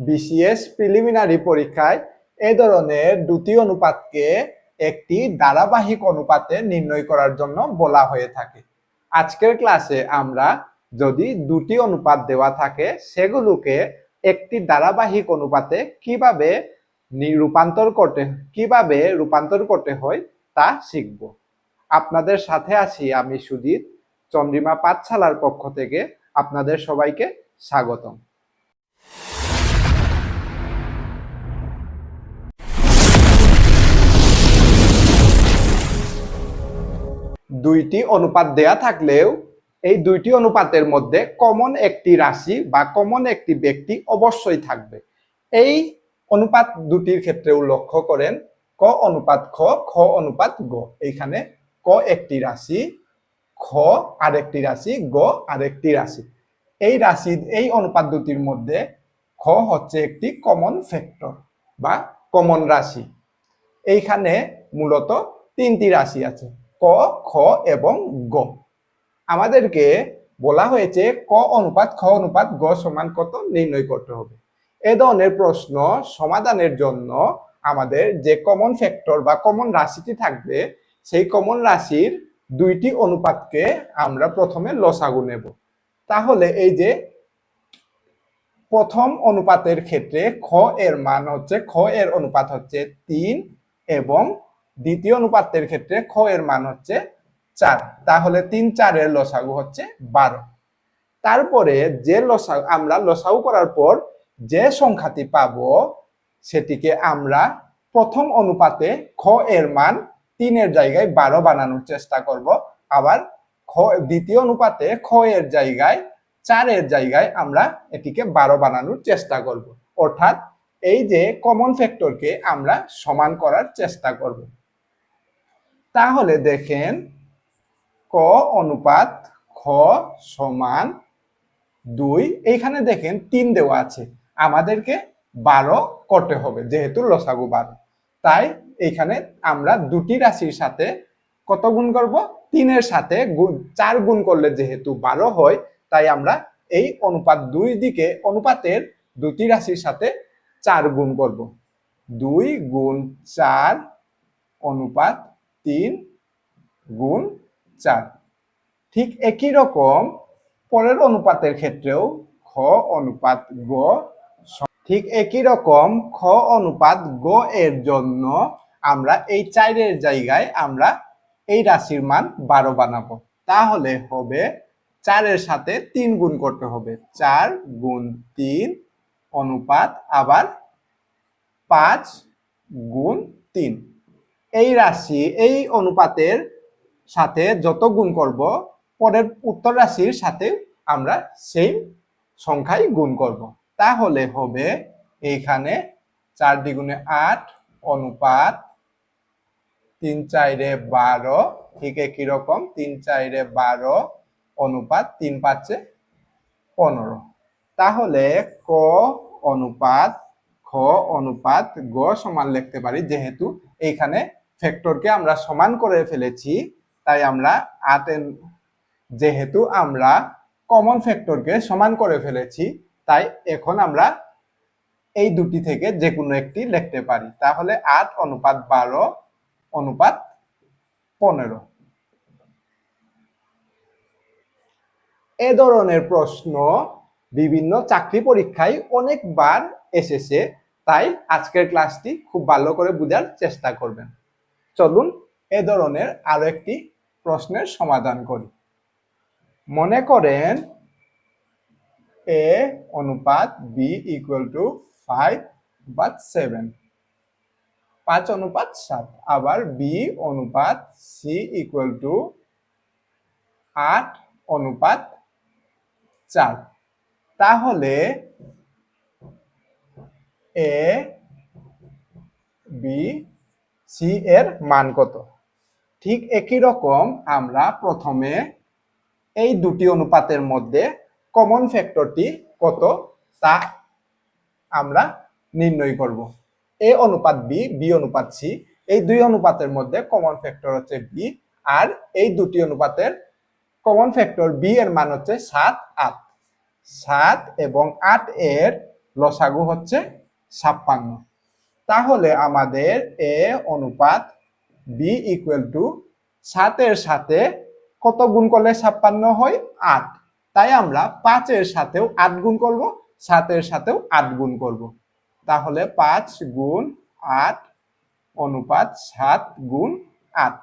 BCS preliminary পরীক্ষায় এ ধরনের দুটি অনুপাতকে একটি ধারাবাহিক অনুপাতে নির্ণয় করার জন্য বলা হয়ে থাকে। আজকের ক্লাসে আমরা যদি দুটি অনুপাত দেওয়া থাকে, সেগুলোকে একটি ধারাবাহিক অনুপাতে কীভাবে রূপান্তর করতে, কীভাবে রূপান্তর করতে হয় তা শিখব। আপনাদের সাথে আছি আমি সুজিত, চন্দ্রিমা পাঠশালার পক্ষ থেকে আপনাদের সবাইকে স্বাগতম। দুইটি অনুপাত দেয়া থাকলেও এই দুইটি অনুপাতের মধ্যে কমন একটি রাশি বা কমন একটি ব্যক্তি অবশ্যই থাকবে। এই অনুপাত দুটির ক্ষেত্রেও লক্ষ্য করেন, ক অনুপাত খ খ অনুপাত গ। এইখানে ক একটি রাশি, খ আরেকটি রাশি, গ আরেকটি রাশি। এই রাশি, এই অনুপাত দুটির মধ্যে খ হচ্ছে একটি কমন ফ্যাক্টর বা কমন রাশি। এইখানে মূলত তিনটি রাশি আছে। ক, খ এবং গ। আমাদেরকে বলা হয়েছে ক অনুপাত, খ অনুপাত, গ সমান কত? নির্ণয় করতে হবে। এ ধরনের প্রশ্ন সমাধানের জন্য আমাদের যে কমন ফ্যাক্টর বা কমন রাশিটি থাকবে, সেই কমন রাশির দুইটি অনুপাতকে আমরা প্রথমে লসাগু নেব। তাহলে এই যে প্রথম অনুপাতের ক্ষেত্রে খ এর মান হচ্ছে, খ এর অনুপাত হচ্ছে তিন এবং দ্বিতীয় অনুপাতের ক্ষেত্রে খ এর মান হচ্ছে চার। তাহলে তিন চারের লসাগু হচ্ছে বারো। তারপরে যে লসাগু আমরা লসাগু করার পর যে সংখ্যাটি পাব, সেটিকে আমরা প্রথম অনুপাতে খ এর মান তিনের জায়গায় বারো বানানোর চেষ্টা করব। আবার খ দ্বিতীয় অনুপাতে খ এর জায়গায় চারের জায়গায় আমরা এটিকে বারো বানানোর চেষ্টা করব। অর্থাৎ এই যে কমন ফ্যাক্টরকে আমরা সমান করার চেষ্টা করব। তাহলে দেখেন, ক অনুপাত খ সমান দুই। এইখানে দেখেন, তিন দেওয়া আছে। আমাদেরকে বারো করতে হবে, যেহেতু লসাগু বারো। তাই এইখানে আমরা দুটি রাশির সাথে কত গুণ করব? তিনের সাথে চার গুণ করলে যেহেতু বারো হয়, তাই আমরা এই অনুপাত দুই দিকে, অনুপাতের দুটি রাশির সাথে চার গুণ করব। দুই গুণ চার অনুপাত তিন গুণ চার। ঠিক একই রকম পরের অনুপাতের ক্ষেত্রেও খ অনুপাত গ ঠিক একই রকম খ অনুপাত গ এর জন্য আমরা এই চারের জায়গায় আমরা এই রাশির মান বারো বানাবো। তাহলে হবে চারের সাথে তিন গুণ করতে হবে। চার গুণ তিন অনুপাত আবার পাঁচ গুণ তিন। এই রাশি, এই অনুপাতের সাথে যত গুণ করব, পরের উত্তর রাশির সাথে আমরা সেই সংখ্যায় গুণ করব। তাহলে হবে এইখানে চার দ্বিগুণে আট অনুপাত তিন চাইরে বারো। ঠিক একই রকম, তিন চাইরে বারো অনুপাত তিন পাঁচে পনেরো। তাহলে ক অনুপাত, খ অনুপাত গ সমান লিখতে পারি, যেহেতু এইখানে ফ্যাক্টরকে আমরা সমান করে ফেলেছি, তাই আমরা আট এন- যেহেতু আমরা কমন ফ্যাক্টরকে সমান করে ফেলেছি, তাই এখন আমরা এই দুটি থেকে যে কোনো একটি লিখতে পারি। তাহলে আট অনুপাত বারো, অনুপাত পনেরো। এ ধরনের প্রশ্ন বিভিন্ন চাকরি পরীক্ষায় অনেকবার এসেছে, তাই আজকের ক্লাসটি খুব ভালো করে বোঝার চেষ্টা করবেন। চলুন এ ধরনের আরও একটি প্রশ্নের সমাধান করি। মনে করেন এ অনুপাত বি ইকুয়াল টু ফাইভ বা সেভেন পাঁচ অনুপাত সাত, আবার বি অনুপাত সি ইকুয়াল টু আট অনুপাত চার। তাহলে এ বি সি এর মান কত? ঠিক একই রকম আমরা প্রথমে এই দুটি অনুপাতের মধ্যে কমন ফ্যাক্টরটি কত তা আমরা নির্ণয় করব। এ অনুপাত বি বি অনুপাত সি এই দুই অনুপাতের মধ্যে কমন ফ্যাক্টর হচ্ছে বি আর এই দুটি অনুপাতের কমন ফ্যাক্টর বি এর মান হচ্ছে সাত আট। সাত এবং আট এর লসাগু হচ্ছে ছাপ্পান্ন। তাহলে আমাদের এ অনুপাত বি ইকুয়াল টু সাতের সাথে কত গুণ করলে ছাপ্পান্ন হয়? আট। তাই আমরা পাঁচের সাথেও আট গুণ করব, সাতের সাথেও আট গুণ করব। তাহলে পাঁচ গুণ আট অনুপাত সাত গুণ আট।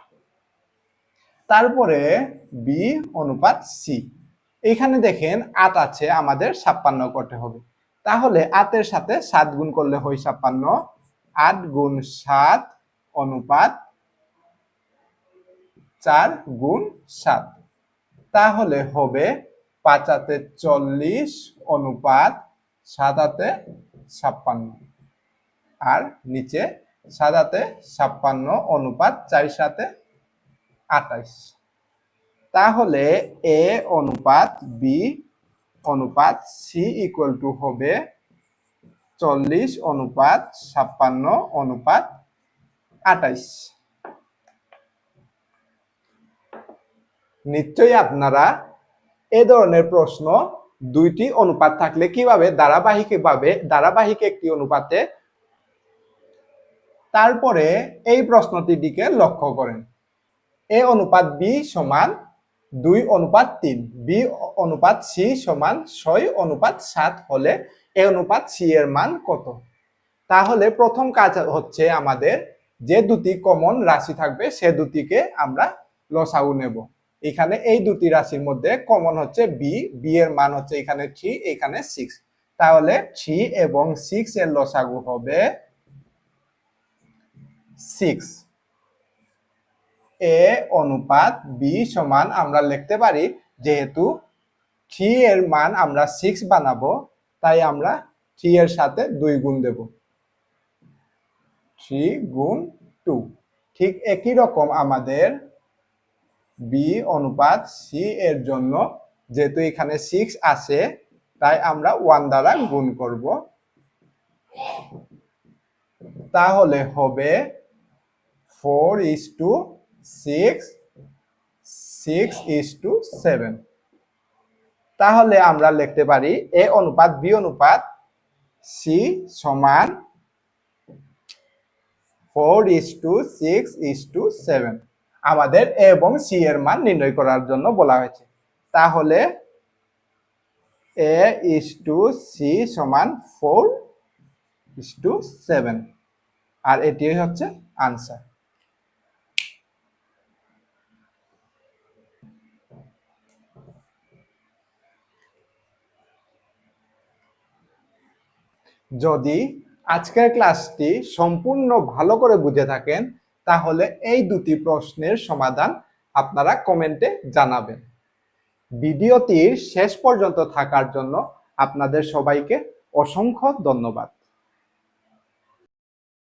তারপরে বি অনুপাত সি এখানে দেখেন আট আছে, আমাদের ছাপ্পান্ন করতে হবে। তাহলে আটের সাথে সাত গুণ করলে হয় ছাপ্পান্ন। আট গুণ সাত অনুপাত চার গুণ সাত। তাহলে হবে পাঁচাতে চল্লিশ অনুপাত সাতাতে ছাপ্পান্ন। আর নিচে সাদাতে ছাপ্পান্ন অনুপাত চার সাথে আঠাইশ। তাহলে এ অনুপাত বি, অনুপাত সি ইকুয়াল টু হবে চল্লিশ অনুপাত ছাপ্পান্ন অনুপাত আঠাইশ নিশ্চয়ই আপনারা এ ধরনের প্রশ্ন দুইটি অনুপাত থাকলে কীভাবে ধারাবাহিকভাবে, ধারাবাহিক একটি অনুপাতে তারপরে এই প্রশ্নটির দিকে লক্ষ্য করেন। এ অনুপাত বি সমান দুই অনুপাত তিন, বি অনুপাত সি সমান ছয় অনুপাত সাত হলে এ অনুপাত সি এর মান কত? তাহলে প্রথম কাজ হচ্ছে আমাদের যে দুটি কমন রাশি থাকবে, সে দুটিকে আমরা লসাগু নেব। এখানে এই দুটি রাশির মধ্যে কমন হচ্ছে বি বি এর মান হচ্ছে এখানে থ্রি এখানে সিক্স তাহলে থ্রি এবং সিক্স এর লসাগু হবে সিক্স এ অনুপাত বি সমান আমরা লিখতে পারি, যেহেতু থ্রি এর মান আমরা সিক্স বানাবো, তাই আমরা থ্রি এর সাথে দুই গুণ দেব। থ্রি গুণ টু ঠিক একই রকম আমাদের বি অনুপাত সি এর জন্য, যেহেতু এখানে সিক্স আছে, তাই আমরা ওয়ান দ্বারা গুণ করব। তাহলে হবে four is to six six is to seven তাহলে আমরা লিখতে পারি এ অনুপাত বি অনুপাত সি সমান four is to six is to seven আমাদের এ এবং সি এর মান নির্ণয় করার জন্য বলা হয়েছে। তাহলে এ ইস টু সি সমান ফোর ইস টু সেভেন আর এটি হচ্ছে আনসার যদি আজকের ক্লাসটি সম্পূর্ণ ভালো করে বুঝে থাকেন, তাহলে এই দুটি প্রশ্নের সমাধান আপনারা কমেন্টে জানাবেন। ভিডিওটির শেষ পর্যন্ত থাকার জন্য আপনাদের সবাইকে অসংখ্য ধন্যবাদ।